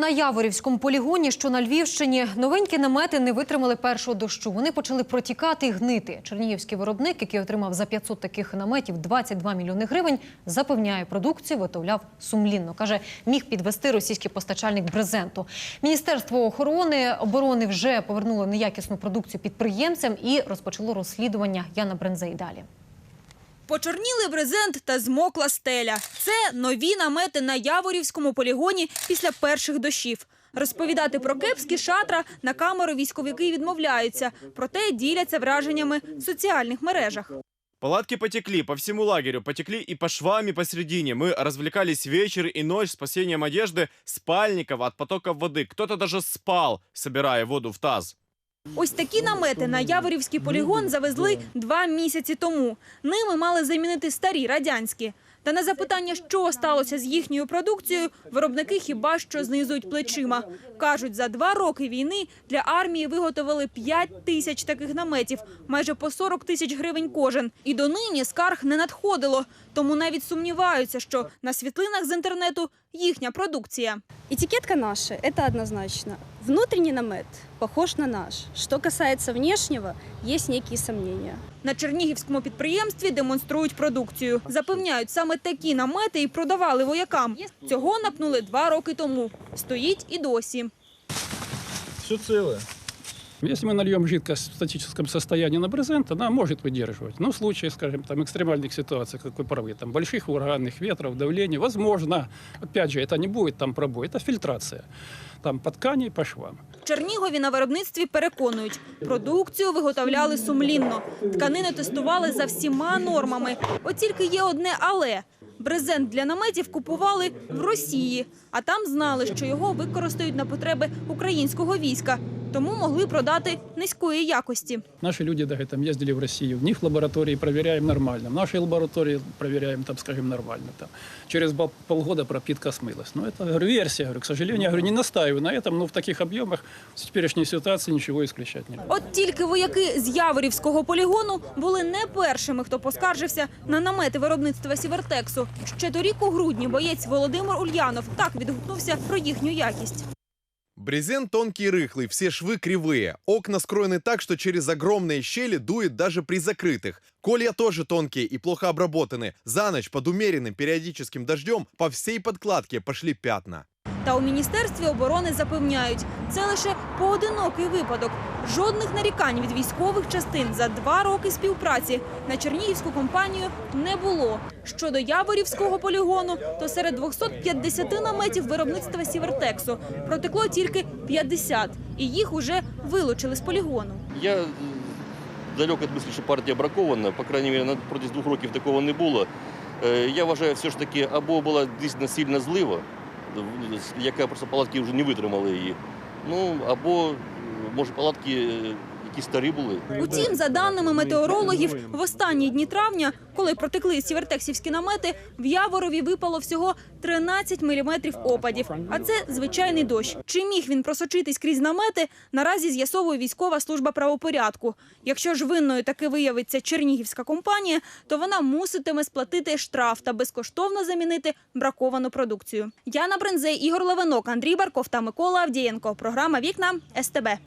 На Яворівському полігоні, що на Львівщині, новенькі намети не витримали першого дощу. Вони почали протікати і гнити. Чернігівський виробник, який отримав за 500 таких наметів 22 мільйони гривень, запевняє, продукцію виготовляв сумлінно. Каже, міг підвести російський постачальник брезенту. Міністерство охорони оборони вже повернуло неякісну продукцію підприємцям і розпочало розслідування. Яна Брензей далі. Почорніли брезент та змокла стеля. Це нові намети на Яворівському полігоні після перших дощів. Розповідати про кепські шатра на камеру військовики відмовляються, проте діляться враженнями в соціальних мережах. Палатки потекли по всему лагерю, потекли и по швам, и посередине. Мы развлекались вечер и ночь спасением одежды, спальников от потоков воды. Кто-то даже спал, собирая воду в таз. Ось такі намети на Яворівський полігон завезли два місяці тому. Ними мали замінити старі радянські. Та на запитання, що сталося з їхньою продукцією, виробники хіба що знизують плечима. Кажуть, за два роки війни для армії виготовили 5 тисяч таких наметів, майже по 40 тисяч гривень кожен. І донині скарг не надходило. Тому навіть сумніваються, що на світлинах з інтернету їхня продукція. Этикетка наша, это однозначно. Внутренний намет похож на наш. Что касается внешнего, есть некие сомнения. На чернігівському підприємстві демонструють продукцію. Запевняють, саме такі намети і продавали воякам. Цього напнули два роки тому. Стоїть і досі. Все целое. Если мы нальем жидкость в статическом состоянии на брезент, она может выдерживать. Но в случае, скажем, там, экстремальных ситуаций, как вы правы, там, больших ураганных ветров, давления, возможно, опять же, это не будет там пробой, это фильтрация. Там по ткани, по швам. В Чернігові на виробництві переконують, продукцію виготовляли сумлінно. Тканини тестували за всіма нормами. От тільки є одне але. Брезент для наметів купували в Росії, а там знали, що його використають на потреби українського війська, тому могли продати низької якості. Наши люди даже там ездили в Россию, в них лаборатории проверяем нормально, в нашей лаборатории проверяем, там, скажем, нормально. Там. Через пол- полгода пропитка смылась. Но это, говорю, версия, говорю, к сожалению, я говорю, не настаиваю на этом, но в таких объемах в теперешней ситуации ничего исключать нельзя. От тільки вояки з Яворівського полігону були не першими, хто поскаржився на намети виробництва Сівертексу. Ще торік у грудні боєць Володимир Ульянов так відгукнувся про їхню якість. Брезент тонкий и рыхлый, все швы кривые. Окна скроены так, что через огромные щели дует даже при закрытых. Колья тоже тонкие и плохо обработаны. За ночь под умеренным периодическим дождем по всей подкладке пошли пятна. Та у міністерстві оборони запевняють, це лише поодинокий випадок. Жодних нарікань від військових частин за два роки співпраці на чернігівську компанію не було. Щодо Яворівського полігону, то серед 250 наметів виробництва Сівертексу протекло тільки 50, і їх уже вилучили з полігону. Я е, далек від мислі, що партія бракована. По крайній мірі, протягом двох років такого не було. Е, Я вважаю, все ж таки, або була дійсно сильна злива, яка просто палатки вже не витримали її. Ну, або, може, палатки е, які старі були. Утім, за даними метеорологів, в останні дні травня, коли протекли сівертексівські намети, в Яворові випало всього 13 міліметрів опадів. А це звичайний дощ. Чи міг він просочитись крізь намети, наразі з'ясовує військова служба правопорядку. Якщо ж винною таки виявиться чернігівська компанія, то вона муситиме сплатити штраф та безкоштовно замінити браковану продукцію. Яна Брензей, Ігор Левинок, Андрій Барков та Микола Авдієнко. Програма «Вікна» СТБ.